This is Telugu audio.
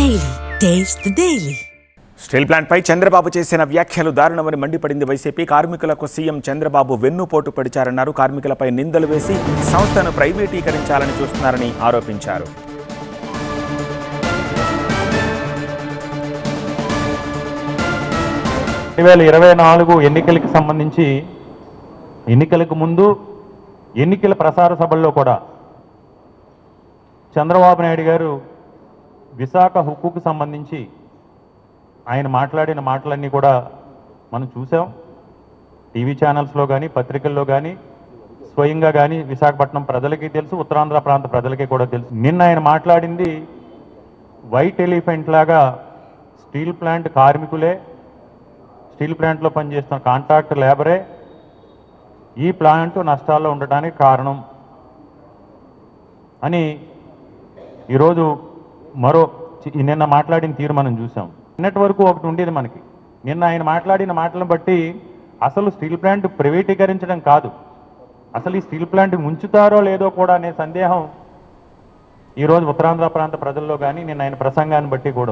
Taste the Daily. స్టీల్ ప్లాంట్పై చంద్రబాబు చేసిన వ్యాఖ్యలు దారుణమని మండిపడింది వైసీపీ. కార్మికులకు సీఎం చంద్రబాబు వెన్నుపోటు పడిచారన్నారు. కార్మికులపై నిందలు వేసి సంస్థను ప్రైవేటీకరించాలని చూస్తున్నారని ఆరోపించారు. రెండు వేల ఇరవై నాలుగు ఎన్నికలకి సంబంధించి ఎన్నికలకు ముందు ఎన్నికల ప్రసార సభల్లో కూడా చంద్రబాబు నాయుడు గారు విశాఖ హుక్కుకు సంబంధించి ఆయన మాట్లాడిన మాటలన్నీ కూడా మనం చూసాం. టీవీ ఛానల్స్లో కానీ పత్రికల్లో కానీ స్వయంగా కానీ విశాఖపట్నం ప్రజలకి తెలుసు ఉత్తరాంధ్ర ప్రాంత ప్రజలకి కూడా తెలుసు. నిన్న ఆయన మాట్లాడింది వైట్ ఎలిఫెంట్ లాగా స్టీల్ ప్లాంట్ కార్మికులే స్టీల్ ప్లాంట్లో పనిచేస్తున్న కాంట్రాక్ట్ లేబరే ఈ ప్లాంట్ నష్టాల్లో ఉండటానికి కారణం అని ఈరోజు మరో చి- నిన్న మాట్లాడిన తీరు మనం చూసాం. నిన్నటి వరకు ఒకటి ఉండేది మనకి. నిన్న ఆయన మాట్లాడిన మాటలను బట్టి అసలు స్టీల్ ప్లాంట్ ప్రైవేటీకరించడం కాదు. అసలు ఈ స్టీల్ ప్లాంట్ ముంచుతారో లేదో కూడా అనే సందేహం ఈరోజు ఉత్తరాంధ్ర ప్రాంత ప్రజల్లో కానీ నిన్న ఆయన ప్రసంగాన్ని బట్టి కూడా